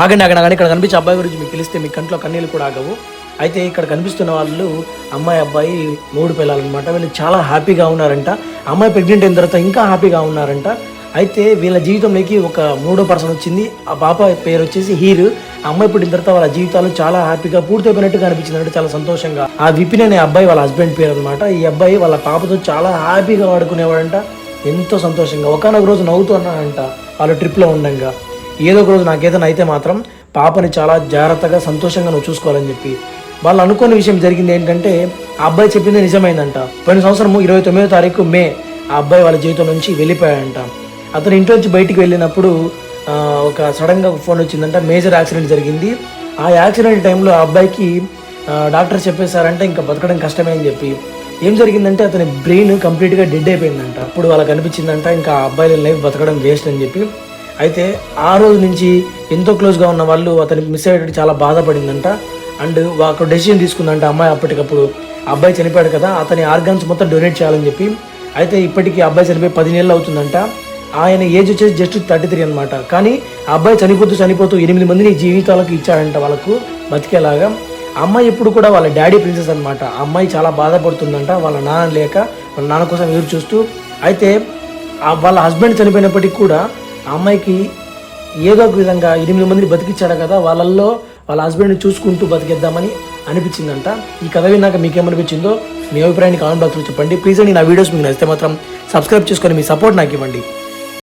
ఆగండి ఆగండి ఆగండి. ఇక్కడ కనిపించే అబ్బాయి గురించి మీకు తెలిస్తే మీ కంట్లో కన్నీళ్ళు కూడా ఆగవు. అయితే ఇక్కడ కనిపిస్తున్న వాళ్ళు అమ్మాయి అబ్బాయి మూడు పిల్లలన్నమాట వీళ్ళు చాలా హ్యాపీగా ఉన్నారంట. అమ్మాయి ప్రెగ్నెంట్ అయిన తర్వాత ఇంకా హ్యాపీగా ఉన్నారంట. అయితే వీళ్ళ జీవితంలోకి ఒక మూడో పర్సన్ వచ్చింది. ఆ పాప పేరు వచ్చేసి హీరు. ఆ అమ్మాయి పుట్టిన తర్వాత వాళ్ళ జీవితాలు చాలా హ్యాపీగా పూర్తయిపోయినట్టుగా అనిపించింది అంటే చాలా సంతోషంగా. ఆ విపిన్ అనే అబ్బాయి వాళ్ళ హస్బెండ్ పేరు అనమాట ఈ అబ్బాయి వాళ్ళ పాపతో చాలా హ్యాపీగా వాడుకునేవాడంట ఎంతో సంతోషంగా. ఒకనొక రోజు నవ్వుతూ అన్నాడంట. వాళ్ళు ట్రిప్లో ఉండంగా. ఏదో ఒక రోజు నాకేదైనా అయితే మాత్రం పాపని చాలా జాగ్రత్తగా సంతోషంగా నువ్వు చూసుకోవాలని చెప్పి. వాళ్ళు అనుకున్న విషయం జరిగింది ఏంటంటే ఆ అబ్బాయి చెప్పింది నిజమైందంట. పోయిన సంవత్సరము ఇరవై తొమ్మిదో తారీఖు మే ఆ అబ్బాయి వాళ్ళ జీవితం నుంచి వెళ్ళిపోయాడంట. అతను ఇంట్లో నుంచి బయటికి వెళ్ళినప్పుడు ఒక సడన్గా ఫోన్ వచ్చిందంట. మేజర్ యాక్సిడెంట్ జరిగింది. ఆ యాక్సిడెంట్ టైంలో ఆ అబ్బాయికి డాక్టర్ చెప్పేశారంటే ఇంకా బతకడం కష్టమే అని చెప్పి. ఏం జరిగిందంటే అతని బ్రెయిన్ కంప్లీట్గా డెడ్ అయిపోయిందంట. అప్పుడు వాళ్ళకి అనిపించిందంట ఇంకా ఆ అబ్బాయిల లైఫ్ బతకడం వేస్ట్ అని చెప్పి. అయితే ఆ రోజు నుంచి ఎంతో క్లోజ్గా ఉన్న వాళ్ళు అతనికి మిస్ అయ్యేటట్టు చాలా బాధపడిందంట. అండ్ ఒక డెసిషన్ తీసుకుందంట అమ్మాయి అప్పటికప్పుడు. అబ్బాయి చనిపోయాడు కదా అతని ఆర్గాన్స్ మొత్తం డొనేట్ చేయాలని చెప్పి. అయితే ఇప్పటికీ అబ్బాయి చనిపోయి పది నెలలు అవుతుందంట. ఆయన ఏజ్ వచ్చేసి జస్ట్ థర్టీ త్రీ అనమాట కానీ ఆ అబ్బాయి చనిపోతూ చనిపోతూ ఎనిమిది మందిని జీవితాలకు ఇచ్చాడంట వాళ్ళకు బతికేలాగా. అమ్మాయి ఎప్పుడు కూడా వాళ్ళ డాడీ ప్రిన్సెస్ అనమాట ఆ అమ్మాయి చాలా బాధపడుతుందంట వాళ్ళ నాన్న లేక వాళ్ళ నాన్న కోసం ఎదురు చూస్తూ. అయితే ఆ వాళ్ళ హస్బెండ్ చనిపోయినప్పటికీ కూడా ఆ అమ్మాయికి ఏదో ఒక విధంగా ఎనిమిది మందిని బతికిచ్చాడు కదా వాళ్ళల్లో వాళ్ళ హస్బెండ్ని చూసుకుంటూ బతికేద్దామని అనిపించిందంట. ఈ కథ విన్నాక మీకేమనిపించిందో మీ అభిప్రాయాన్ని కామెంట్ బాక్స్లో చెప్పండి. ప్లీజ్ అండి నా వీడియోస్ మీకు నచ్చితే మాత్రం సబ్స్క్రైబ్ చేసుకొని మీ సపోర్ట్ నాకు ఇవ్వండి.